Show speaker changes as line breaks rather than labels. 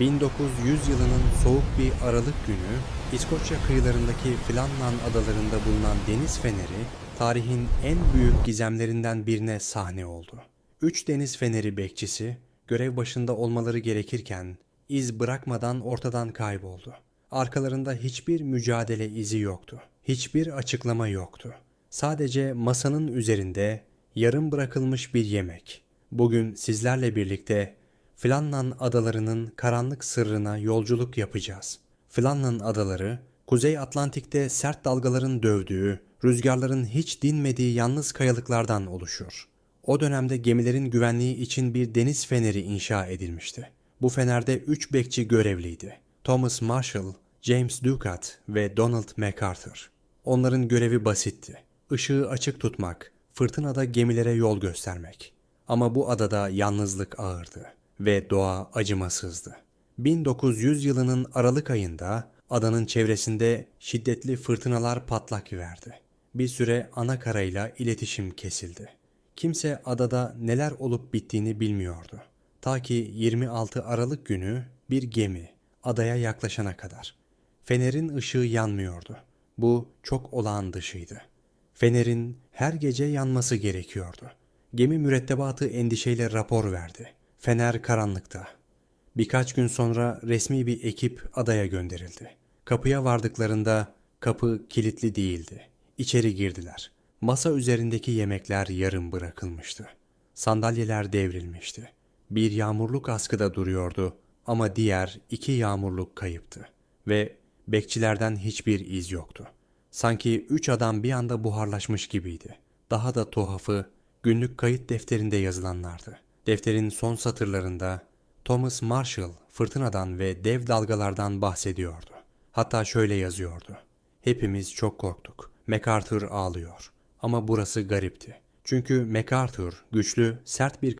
1900 yılının soğuk bir Aralık günü İskoçya kıyılarındaki Flannan adalarında bulunan deniz feneri tarihin en büyük gizemlerinden birine sahne oldu. Üç deniz feneri bekçisi görev başında olmaları gerekirken iz bırakmadan ortadan kayboldu. Arkalarında hiçbir mücadele izi yoktu. Hiçbir açıklama yoktu. Sadece masanın üzerinde yarım bırakılmış bir yemek. Bugün sizlerle birlikte Flannan adalarının karanlık sırrına yolculuk yapacağız. Flannan adaları, Kuzey Atlantik'te sert dalgaların dövdüğü, rüzgarların hiç dinmediği yalnız kayalıklardan oluşur. O dönemde gemilerin güvenliği için bir deniz feneri inşa edilmişti. Bu fenerde üç bekçi görevliydi. Thomas Marshall, James Ducat ve Donald MacArthur. Onların görevi basitti. Işığı açık tutmak, fırtınada gemilere yol göstermek. Ama bu adada yalnızlık ağırdı ve doğa acımasızdı. 1900 yılının Aralık ayında adanın çevresinde şiddetli fırtınalar patlak verdi. Bir süre ana karayla iletişim kesildi. Kimse adada neler olup bittiğini bilmiyordu. Ta ki 26 Aralık günü bir gemi adaya yaklaşana kadar. Fenerin ışığı yanmıyordu. Bu çok olağan dışıydı. Fenerin her gece yanması gerekiyordu. Gemi mürettebatı endişeyle rapor verdi. Fener karanlıkta. Birkaç gün sonra resmi bir ekip adaya gönderildi. Kapıya vardıklarında kapı kilitli değildi. İçeri girdiler. Masa üzerindeki yemekler yarım bırakılmıştı. Sandalyeler devrilmişti. Bir yağmurluk askıda duruyordu ama diğer iki yağmurluk kayıptı. Ve bekçilerden hiçbir iz yoktu. Sanki üç adam bir anda buharlaşmış gibiydi. Daha da tuhafı günlük kayıt defterinde yazılanlardı. Defterin son satırlarında Thomas Marshall fırtınadan ve dev dalgalardan bahsediyordu. Hatta şöyle yazıyordu. Hepimiz çok korktuk. MacArthur ağlıyor. Ama burası garipti. Çünkü MacArthur güçlü, sert bir